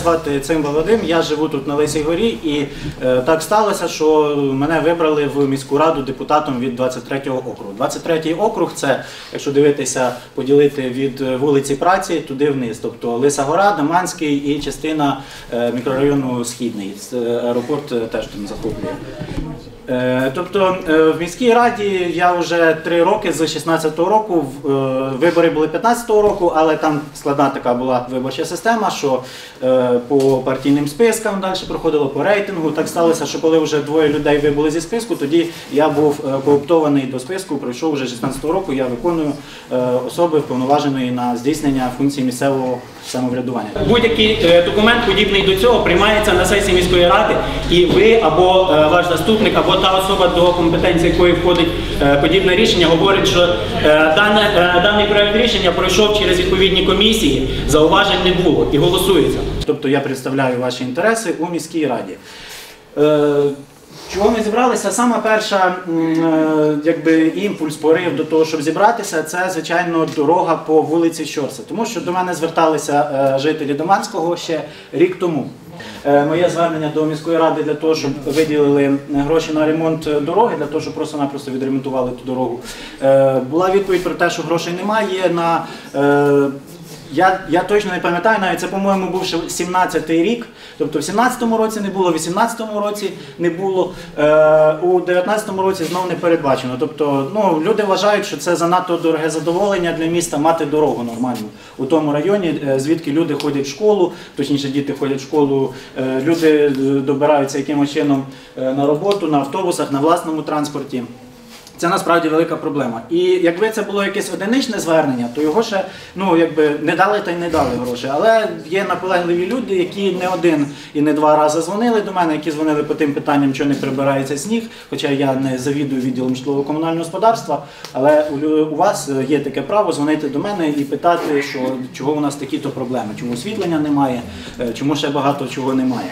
звати Цимба Вадим, я живу тут на Лисій Горі, і е, так сталося, що мене вибрали в міську раду депутатом від 23-го округу. 23-й округ це, якщо дивитися, поділити від е, вулиці Праці туди вниз. Тобто Лиса Гора, Даманський і частина е, мікрорайону Східний. Е, Аеропорт е, теж там захоплює. Е, Тобто е, в міській раді я вже три роки з 16-го року. е, Вибори були 15-го року, але там складна така була виборча система, що по партійним спискам далі проходило по рейтингу. Так сталося, що коли вже двоє людей вибули зі списку, тоді я був кооптований до списку. Пройшов вже 16-го року. Я виконую особи вповноваженої на здійснення функції місцевого самоврядування. Будь-який е, документ, подібний до цього, приймається на сесії міської ради, і ви або е, ваш заступник, або та особа, до компетенції якої входить е, подібне рішення, говорить, що дане, даний проект рішення пройшов через відповідні комісії, зауважень не було і голосується. Тобто я представляю ваші інтереси у міській раді. Чого ми зібралися? Саме перша е, якби, імпульс, порив до того, щоб зібратися, це, звичайно, дорога по вулиці Щорса. Тому що до мене зверталися е, жителі Доманського ще рік тому. Е, Моє звернення до міської ради для того, щоб виділили гроші на ремонт дороги, для того, щоб просто-напросто відремонтували ту дорогу. Була відповідь про те, що грошей немає на я, я точно не пам'ятаю, навіть це, по-моєму, був ще 17-й рік. Тобто в 17-му році не було, в 18-му році не було, е, у 19-му році знов не передбачено. Тобто, ну, люди вважають, що це занадто дороге задоволення для міста мати дорогу нормальну у тому районі, е, звідки люди ходять в школу, точніше, діти ходять в школу, е, люди е, добираються якимось чином е, на роботу, на автобусах, на власному транспорті. Це насправді велика проблема. І якби це було якесь одиничне звернення, то його ще ну якби не дали та й не дали гроші. Але є наполегливі люди, які не один і не два рази дзвонили до мене, які дзвонили по тим питанням, що не прибирається сніг. Хоча я не завідую відділом житлово-комунального господарства, але у, вас є таке право дзвонити до мене і питати, що чого у нас такі-то проблеми, чому освітлення немає, е, чому ще багато чого немає.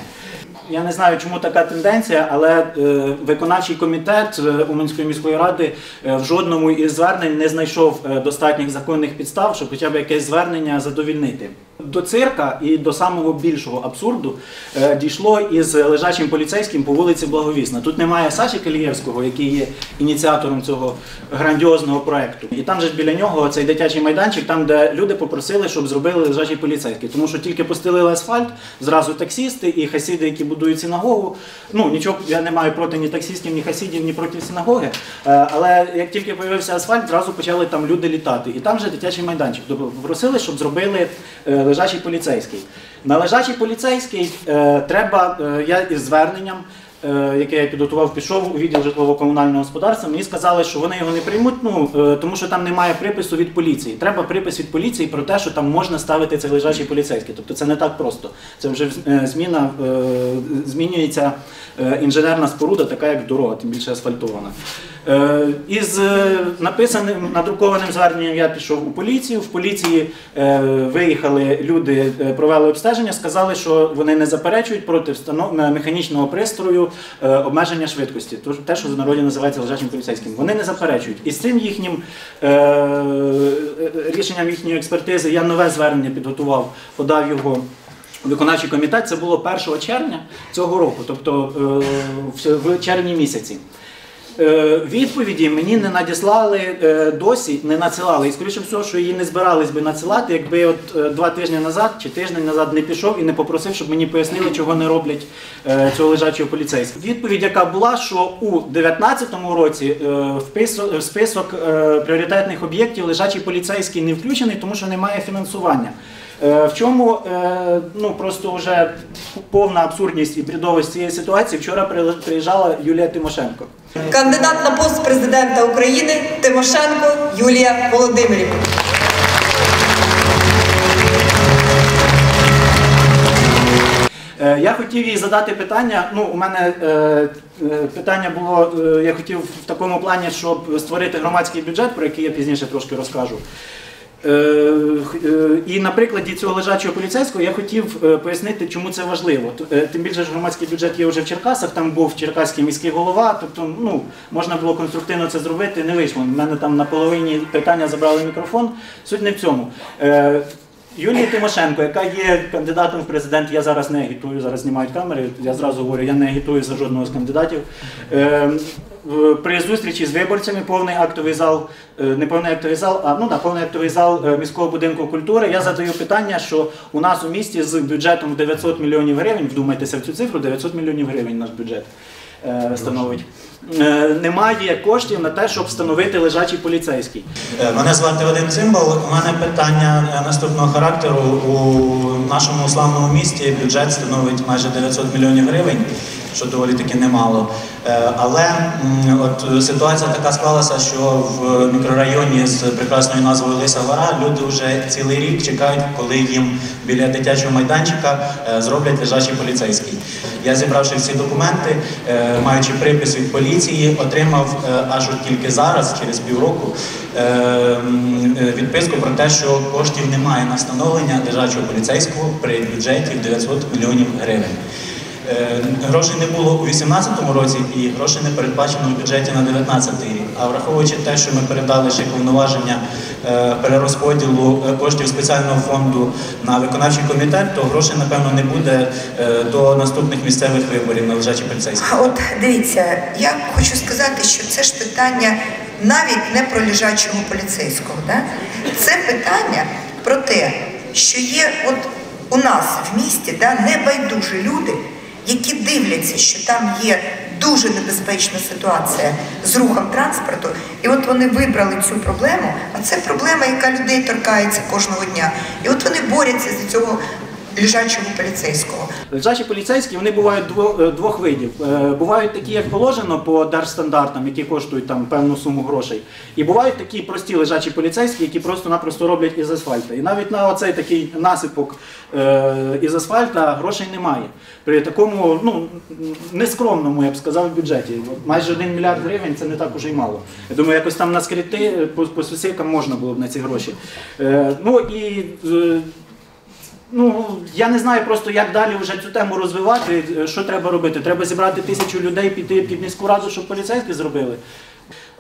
Я не знаю, чому така тенденція, але е, виконавчий комітет е, Уманської міської ради е, в жодному із звернень не знайшов достатніх законних підстав, щоб хоча б якесь звернення задовільнити. До цирка і до самого більшого абсурду е, дійшло із лежачим поліцейським по вулиці Благовісна. Тут немає Саші Калієвського, який є ініціатором цього грандіозного проекту. І там же біля нього цей дитячий майданчик, там де люди попросили, щоб зробили лежачий поліцейський. Тому що тільки постелили асфальт, зразу таксісти і хасіди, які будують синагогу. Ну нічого я не маю проти ні таксістів, ні хасідів, ні проти синагоги. Е, Але як тільки з'явився асфальт, зразу почали там люди літати. І там же дитячий майданчик. Тобто попросили, щоб зробили е, лежачий поліцейський. На лежачий поліцейський е, треба, е, я із зверненням. е, Яке я підготував, пішов у відділ житлово-комунального господарства. Мені сказали, що вони його не приймуть, ну е, тому що там немає припису від поліції. Треба припис від поліції про те, що там можна ставити цей лежачий поліцейський. Тобто це не так просто. Це вже е, зміна е, змінюється е, інженерна споруда, така як дорога, тим більше асфальтована. Е, Із е, написаним надрукованим зверненням я пішов у поліцію. В поліції е, виїхали люди, провели обстеження, сказали, що вони не заперечують проти механічного пристрою обмеження швидкості, те, що в народі називається лежачим поліцейським. Вони не заперечують. І з цим їхнім рішенням їхньої експертизи я нове звернення підготував, подав його. Виконавчий комітет це було 1 червня цього року, тобто в червні місяці. Е, Відповіді мені не надіслали е, досі, не надсилали. І скоріше всього, що її не збирались би надсилати, якби от е, два тижні назад чи тиждень назад не пішов і не попросив, щоб мені пояснили, чого не роблять цього лежачого поліцейського. Відповідь, яка була, що у 2019 році в список пріоритетних об'єктів лежачий поліцейський не включений, тому що немає фінансування. Е, В чому е, ну просто вже повна абсурдність і бредовість цієї ситуації. Вчора приїжджала Юлія Тимошенко. Кандидат на пост президента України Тимошенко Юлія Володимирівна. Е, Я хотів їй задати питання. Ну, у мене е, е, питання було, е, я хотів в такому плані, щоб створити громадський бюджет, про який я пізніше трошки розкажу. Е, е, І на прикладі цього лежачого поліцейського я хотів е, пояснити, чому це важливо. Тим більше ж громадський бюджет є вже в Черкасах, там був черкаський міський голова, тобто ну, можна було конструктивно це зробити, не вийшло. У мене там на половині питання забрали мікрофон. Суть не в цьому. Юлії Тимошенко, яка є кандидатом в президент, я зараз не агітую, зараз знімають камери. Я зразу говорю, я не агітую за жодного з кандидатів. Е, При зустрічі з виборцями повний актовий зал, е, не повний актовий зал, а ну да, повний актовий зал е, міського будинку культури. Я задаю питання, що у нас у місті з бюджетом в 900 мільйонів гривень, вдумайтеся в цю цифру, 900 мільйонів гривень наш бюджет е, становить. Е, Немає коштів на те, щоб встановити лежачий поліцейський. Е, Мене звати Вадим Цимбал. У мене питання е, наступного характеру. У нашому славному місті бюджет становить майже 900 мільйонів гривень, що доволі таки немало. Але от ситуація така склалася, що в мікрорайоні з прекрасною назвою Лиса Гора люди вже цілий рік чекають, коли їм біля дитячого майданчика зроблять лежачий поліцейський. Я зібравши всі документи, е, маючи припис від поліції, отримав е, аж от тільки зараз, через півроку, е, відписку про те, що коштів немає на встановлення лежачого поліцейського при бюджеті в 900 мільйонів гривень. Грошей не було у 2018 році і грошей не передбачено в бюджеті на 2019 рік. А враховуючи те, що ми передали ще повноваження перерозподілу е, коштів спеціального фонду на виконавчий комітет, то грошей, напевно, не буде е, до наступних місцевих виборів на лежачі поліцейські. А от дивіться, я хочу сказати, що це ж питання навіть не про лежачого поліцейського. Да? Це питання про те, що є от у нас в місті да, небайдужі люди, які дивляться, що там є дуже небезпечна ситуація з рухом транспорту, і от вони вибрали цю проблему, а це проблема, яка людей торкається кожного дня. І от вони борються за цього лежачого поліцейського. Лежачі поліцейські вони бувають е, двох видів. Е, Бувають такі, як положено по держстандартам, які коштують там певну суму грошей. І бувають такі прості лежачі поліцейські, які просто-напросто роблять із асфальту. І навіть на оцей такий насипок е, із асфальта грошей немає. При такому ну, нескромному, я б сказав, бюджеті. Майже 1 мільярд гривень це не так уже й мало. Я думаю, якось там наскрити по, по сусідкам можна було б на ці гроші. Ну і Ну, я не знаю просто, як далі вже цю тему розвивати. Е, Що треба робити? Треба зібрати тисячу людей, піти під міську раду, щоб поліцейські зробили.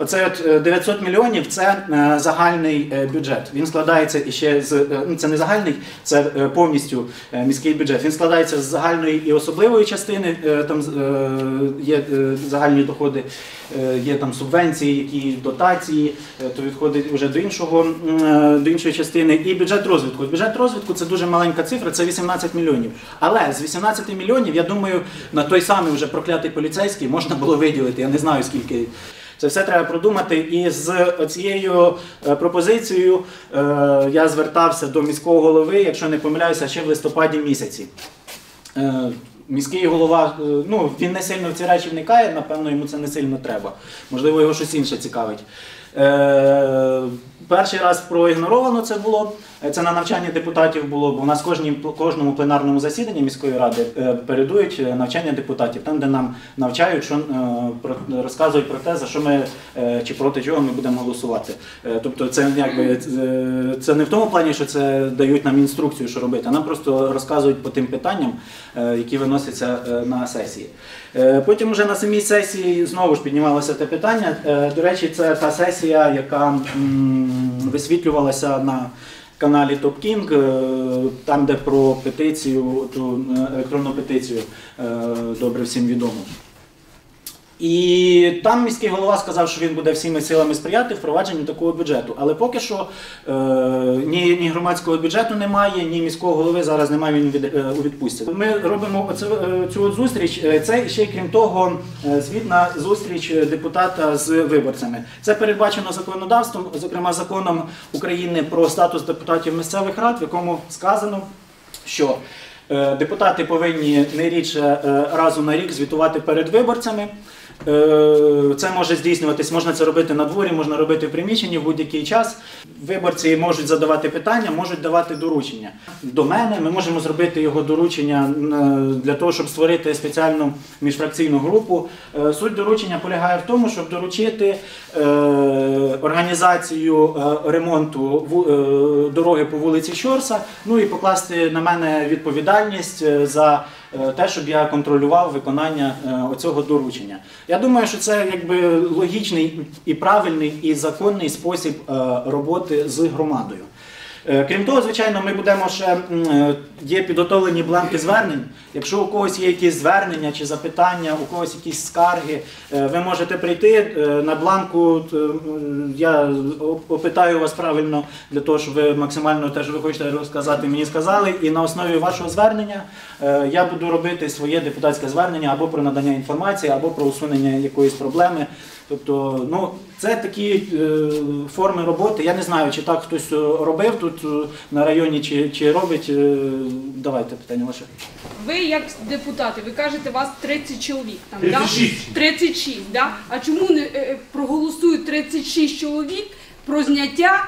Оце от е, 900 мільйонів це е, загальний е, бюджет. Він складається іще з е, ну це не загальний, це е, повністю е, міський бюджет. Він складається з загальної і особливої частини. е, Там е, є е, загальні доходи, е, є там субвенції, які дотації, е, то відходить вже до іншого е, до іншої частини. І бюджет розвитку. Бюджет розвитку це дуже маленька цифра, це 18 мільйонів. Але з 18 мільйонів, я думаю, на той самий вже проклятий поліцейський можна було виділити. Я не знаю скільки. Це все треба продумати. І з цією е, пропозицією е, я звертався до міського голови, якщо не помиляюся, ще в листопаді місяці. Е, Міський голова, ну він не сильно в ці речі вникає, напевно, йому це не сильно треба. Можливо, його щось інше цікавить. Перший раз проігноровано це було. Е, Це на навчанні депутатів було, бо у нас кожній, кожному пленарному засіданні міської ради е, передують е, навчання депутатів, там, де нам навчають, що, розказують про те, за що ми чи проти чого ми будемо голосувати. Тобто це якби це не в тому плані, що це дають нам інструкцію, що робити, а нам просто розказують по тим питанням, які виносяться на сесії. Потім вже на самій сесії знову ж піднімалося те питання. До речі, це та сесія, яка висвітлювалася на каналі Топ Кінг, е, там, де про петицію, е, електронну петицію е, добре всім відомо. І там міський голова сказав, що він буде всіми силами сприяти впровадженню такого бюджету. Але поки що е, ні, ні громадського бюджету немає, ні міського голови зараз немає він від, е, у відпустці. Ми робимо оце, е, цю зустріч. Е, Це ще крім того, е, звітна зустріч депутата з виборцями. Це передбачено законодавством, зокрема законом України про статус депутатів місцевих рад, в якому сказано, що депутати повинні не рідше разу на рік звітувати перед виборцями. Е, Це може здійснюватись, можна це робити на дворі, можна робити в приміщенні в будь-який час. Виборці можуть задавати питання, можуть давати доручення. До мене ми можемо зробити його доручення е, для того, щоб створити спеціальну міжфракційну групу. Е, Суть доручення полягає в тому, щоб доручити організацію ремонту дороги по вулиці Щорса, ну і покласти на мене відповідальність за те, щоб я контролював виконання е, оцього доручення. Я думаю, що це якби логічний і правильний і законний спосіб е, роботи з громадою. Е, Крім того, звичайно, ми будемо ще е, є підготовлені бланки звернень. Якщо у когось є якісь звернення чи запитання, у когось якісь скарги, е, ви можете прийти на бланку. Я опитаю вас правильно для того, щоб ви максимально те, що ви хочете розказати, мені сказали. І на основі вашого звернення я буду робити своє депутатське звернення або про надання інформації, або про усунення якоїсь проблеми. Тобто, ну це такі е, форми роботи. Я не знаю, чи так хтось робив тут е, на районі, чи, чи робить. Е, давайте питання ваше. Ви як депутати, ви кажете, вас 30 чоловік там, 36. Да? 36, да? А чому не е, проголосують 36 чоловік про зняття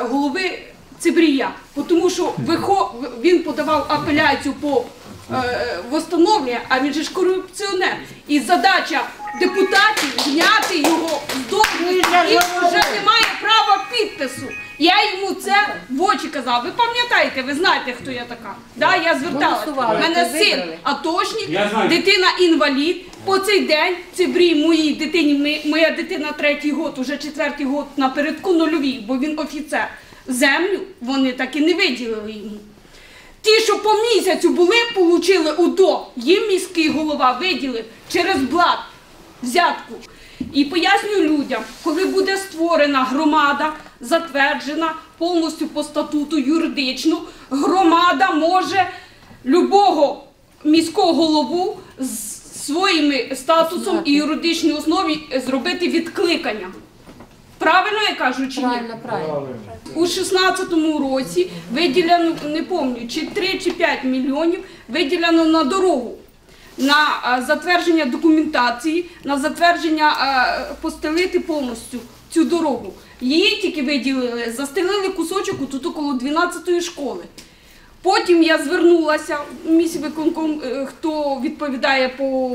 голови Цибрія? Тому що вихо- він подавав апеляцію по е, восстановлення, а він же ж корупціонер. І задача депутатів зняти його з должності, і вже немає права підпису. Я йому це в очі казав. Ви пам'ятаєте, ви знаєте, хто я така? Да, я зверталася. У мене син атошник, дитина інвалід. По цей день Цибрій моїй дитині, моя дитина третій год, уже четвертий год напередку нульовій, бо він офіцер. Землю вони так і не виділили йому. Ті, що по місяцю були, отримали УДО. Їм міський голова виділив через блат взятку. І пояснюю людям, коли буде створена громада, затверджена повністю по статуту юридично, громада може любого міського голову з своїм статусом і юридичній основі зробити відкликання. Правильно я кажу чи ні? Правильно, правильно. У 16-му році виділено, не пам'ятаю, чи 3 чи 5 мільйонів виділено на дорогу, на е, затвердження документації, на затвердження е, постелити повністю цю дорогу. Її тільки виділили, застелили кусочок тут около 12-ї школи. Потім я звернулася в міськвиконком, е, хто відповідає по,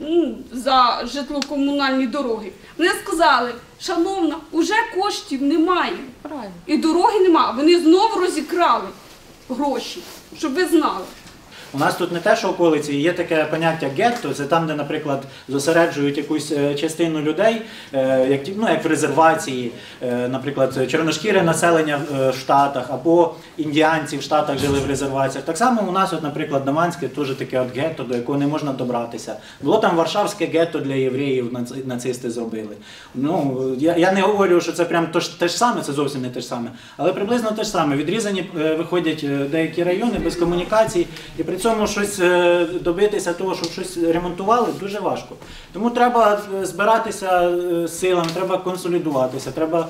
ну, за житлово-комунальні дороги. Вони сказали, шановна, уже коштів немає. Правильно. І дороги немає. Вони знову розікрали гроші, щоб ви знали. У нас тут не те, що околиці, є таке поняття гетто, це там, де, наприклад, зосереджують якусь е, частину людей, е, як, ну, як в резервації, е, наприклад, чорношкіре населення в Штатах або індіанці в Штатах жили в резерваціях. Так само у нас, от, наприклад, Даманське теж таке от гетто, до якого не можна добратися. Було там Варшавське гетто для євреїв, нац- нацисти зробили. Ну, я, я не говорю, що це прям те ж саме, це зовсім не те ж саме, але приблизно те ж саме. Відрізані виходять деякі райони без комунікацій, і при цьому щось е, добитися того, щоб щось ремонтували, дуже важко. Тому треба е, збиратися е, силами, треба консолідуватися, треба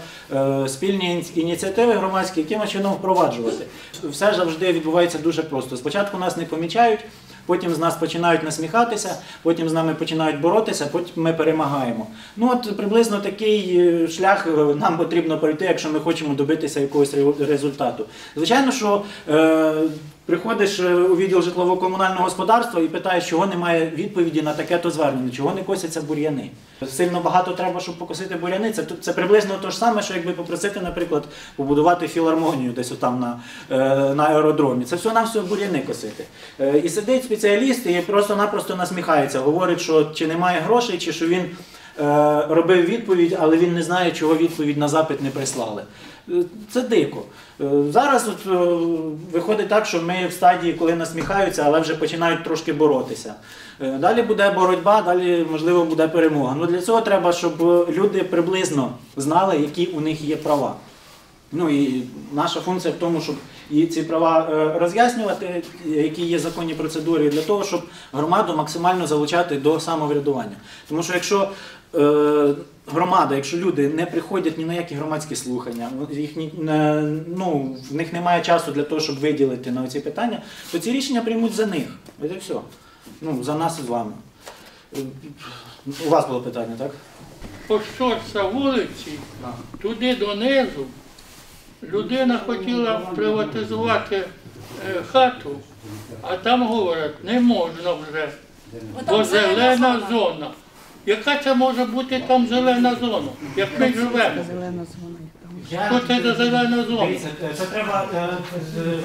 спільні ініціативи громадські якимось чином впроваджувати. Все завжди відбувається дуже просто. Спочатку нас не помічають. Потім з нас починають насміхатися, потім з нами починають боротися, потім ми перемагаємо. Ну от приблизно такий шлях нам потрібно пройти, якщо ми хочемо добитися якогось результату. Звичайно, що приходиш е, у відділ житлово-комунального господарства і питаєш, чого немає відповіді на таке-то звернення, чого не косяться бур'яни. Сильно багато треба, щоб покосити бур'яни. Це, це приблизно те ж саме, що якби попросити, наприклад, побудувати філармонію десь отам на, е, на аеродромі. Це все на все бур'яни косити. Е, і сидить спеціаліст і просто-напросто насміхається, говорить, що чи немає грошей, чи що він робив відповідь, але він не знає, чого відповідь на запит не прислали. Е, Це дико. Е, Зараз от, е, виходить так, що ми в стадії, коли насміхаються, але вже починають трошки боротися. Е, Далі буде боротьба, далі можливо буде перемога. Ну для цього треба, щоб е, люди приблизно знали, які у них є права. Ну і наша функція в тому, щоб і ці права е, роз'яснювати, які є законні процедури, для того, щоб громаду максимально залучати до самоврядування. Тому що якщо е, громада, якщо люди не приходять ні на які громадські слухання, їхні, е, ну, в них немає часу для того, щоб виділити на ці питання, то ці рішення приймуть за них. Ось і все. Ну, за нас і з вами. Е, У вас було питання, так? По щорса вулиці, туди донизу, людина хотіла приватизувати е, хату, а там говорять, не можна вже, бо зелена зона. Яка це може бути там зелена зона, як ми живемо? Що це за зелена зона? Дивіться, е, це треба, е, е,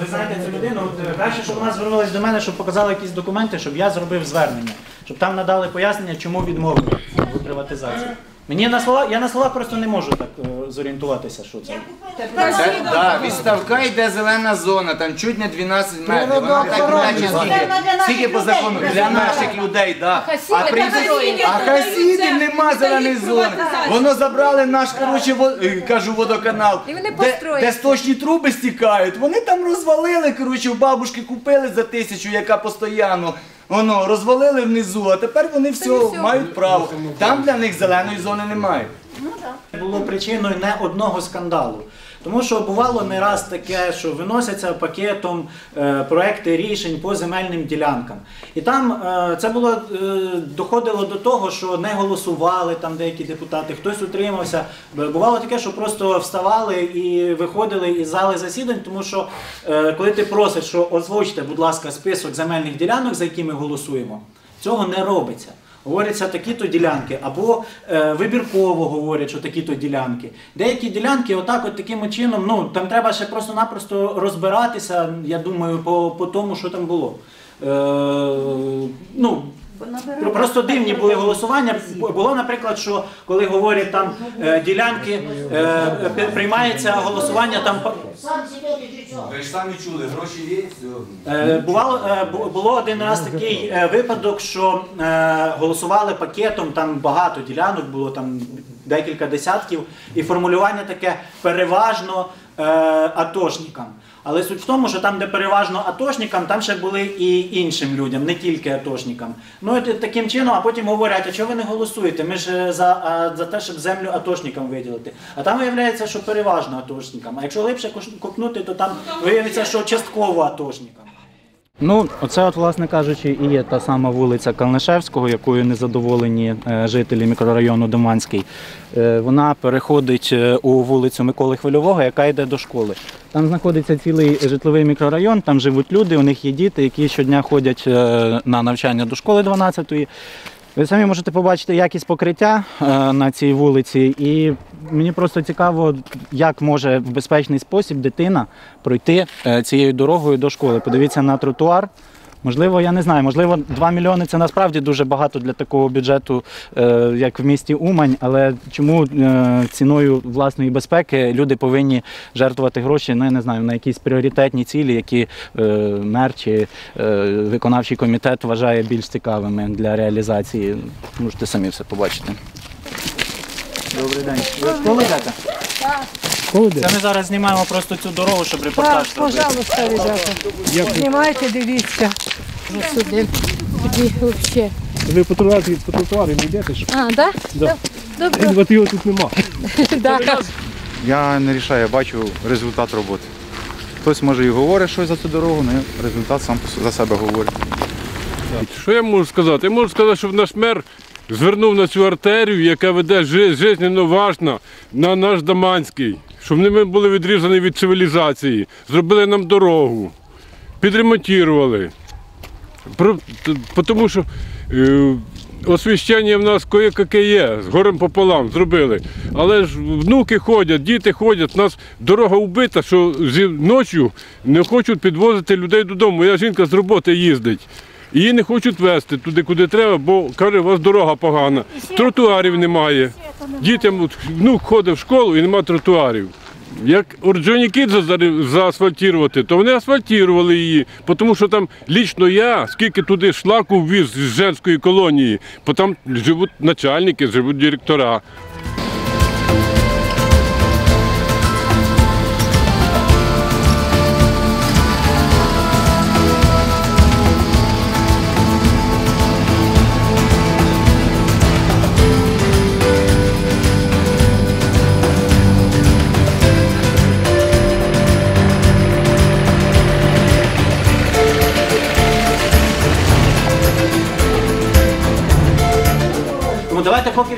ви знаєте цю людину, от, е, краще, щоб вона звернулася до мене, щоб показала якісь документи, щоб я зробив звернення, щоб там надали пояснення, чому відмовили у приватизації. Мені на слова, я на слова просто не можу так е, зорієнтуватися, що це. Це, да, від ставка йде зелена зона, там чуть не 12 метрів. Вона так наче скільки, скільки по закону для наших людей, да. А при а хасідів нема зеленої зони. Воно забрали наш, коротше, во- е, кажу, водоканал, І вони де, построїться. де сточні труби стікають. Вони там розвалили, коротше, у бабушки купили за тисячу, яка постійно. Воно розвалили внизу, а тепер вони все, все. мають право. Там для них зеленої зони немає. було причиною не одного скандалу. Тому що бувало не раз таке, що виносяться пакетом е, проекти рішень по земельним ділянкам. І там е, це було е, доходило до того, що не голосували там деякі депутати, хтось утримався. Бувало таке, що просто вставали і виходили із зали засідань, тому що е, коли ти просиш, що озвучте, будь ласка, список земельних ділянок, за які ми голосуємо, цього не робиться. Говориться такі-то ділянки, або е, вибірково говорять, що такі-то ділянки. Деякі ділянки, отак, от таким чином, ну там треба ще просто-напросто розбиратися, я думаю, по, по тому, що там було. Е, ну, Про- Просто дивні були голосування. Бу- Було, наприклад, що коли говорять там е, ділянки, е, приймається голосування там. по- Ви ж самі чули, гроші є. Е, Бувало, е, бу- було один раз такий е, випадок, що е, голосували пакетом, там багато ділянок, було там декілька десятків, і формулювання таке переважно е, атошникам. Але суть в тому, що там, де переважно атошникам, там ще були і іншим людям, не тільки атошникам. Ну і таким чином, а потім говорять, а чого ви не голосуєте? Ми ж е, за, а, за те, щоб землю атошникам виділити. А там виявляється, що переважно атошникам. А якщо глибше копнути, то там виявиться, що частково атошникам. Ну, оце, от, власне кажучи, і є та сама вулиця Калнишевського, якою незадоволені е, жителі мікрорайону Доманський. Е, Вона переходить е, у вулицю Миколи Хвильового, яка йде до школи. Там знаходиться цілий житловий мікрорайон, там живуть люди, у них є діти, які щодня ходять на навчання до школи 12-ї. Ви самі можете побачити якість покриття е, на цій вулиці, і мені просто цікаво, як може в безпечний спосіб дитина пройти е, цією дорогою до школи. Подивіться на тротуар. Можливо, я не знаю, можливо, 2 мільйони це насправді дуже багато для такого бюджету, е, як в місті Умань. Але чому е, ціною власної безпеки люди повинні жертвувати гроші, ну я не знаю, на якісь пріоритетні цілі, які е, мер чи виконавчий комітет вважає більш цікавими для реалізації. Можете самі все побачити. Добрий день. Ви в школу йдете? Це ми зараз знімаємо просто цю дорогу, щоб репортаж Так, зробити. пожалуйста, ребята. Знімайте, дивіться. Сюди. Тоді взагалі. Ви по тротуарі, по тротуарі не йдете ж? А, да? Да. Добре. От його тут нема. Да. Я не рішаю, я бачу результат роботи. Хтось може і говорить щось за цю дорогу, але результат сам за себе говорить. Що я можу сказати? Я можу сказати, щоб наш мер звернув на цю артерію, яка веде жи- жизненно важна на наш Даманський, щоб ми були відрізані від цивілізації, зробили нам дорогу, підремонтували. Тому що е, освіщення в нас кое-яке є, з горем пополам зробили. Але ж внуки ходять, діти ходять, у нас дорога вбита, що ночі не хочуть підвозити людей додому. Моя жінка з роботи їздить. Її не хочуть везти туди, куди треба, бо каже, у вас дорога погана. Тротуарів немає. Дітям внук ходить в школу і немає тротуарів. Як Орджонікідзе заре- заасфальтувати, то вони асфальтували її, тому що там лічно я, скільки туди шлаку ввіз з женської колонії, бо там живуть начальники, живуть директора.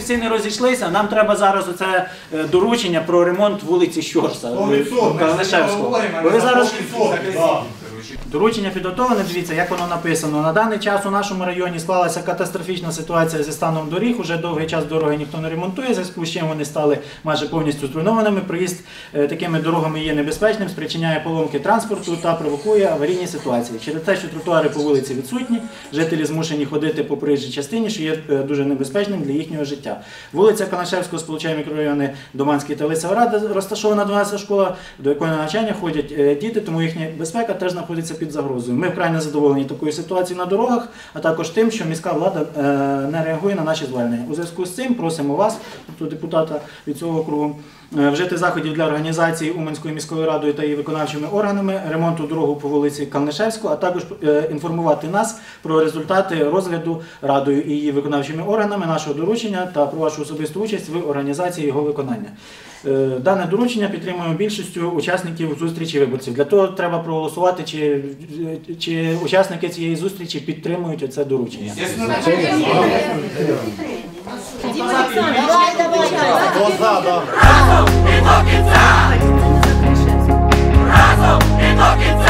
Всі не розійшлися, нам треба зараз оце е, доручення про ремонт вулиці Щорса. Калнишевського. Бо ви зараз Доручення підготовлене. Дивіться, як воно написано. На даний час у нашому районі склалася катастрофічна ситуація зі станом доріг. Уже довгий час дороги ніхто не ремонтує, зв'язку з чим вони стали майже повністю зруйнованими. Проїзд е, такими дорогами є небезпечним, спричиняє поломки транспорту та провокує аварійні ситуації. Через те, що тротуари по вулиці відсутні, жителі змушені ходити по проїжджій частині, що є е, дуже небезпечним для їхнього життя. Вулиця Канашевського сполучає мікрорайони Доманський та Лисаврада, розташована 12 школа, до якої на навчання ходять е, діти, тому їхня безпека теж знаходиться під загрозою. Ми вкрай не задоволені такою ситуацією на дорогах, а також тим, що міська влада е, не реагує на наші звернення. У зв'язку з цим просимо вас, тобто депутата від цього округу, е, вжити заходів для організації Уманською міською радою та її виконавчими органами ремонту дороги по вулиці Калнишевського, а також е, інформувати нас про результати розгляду радою і її виконавчими органами нашого доручення та про вашу особисту участь в організації його виконання. Е, дане доручення підтримуємо більшістю учасників зустрічі виборців. Для того треба проголосувати, чи чи учасники цієї зустрічі підтримують це доручення. Разом і до кінця! Разом і до кінця!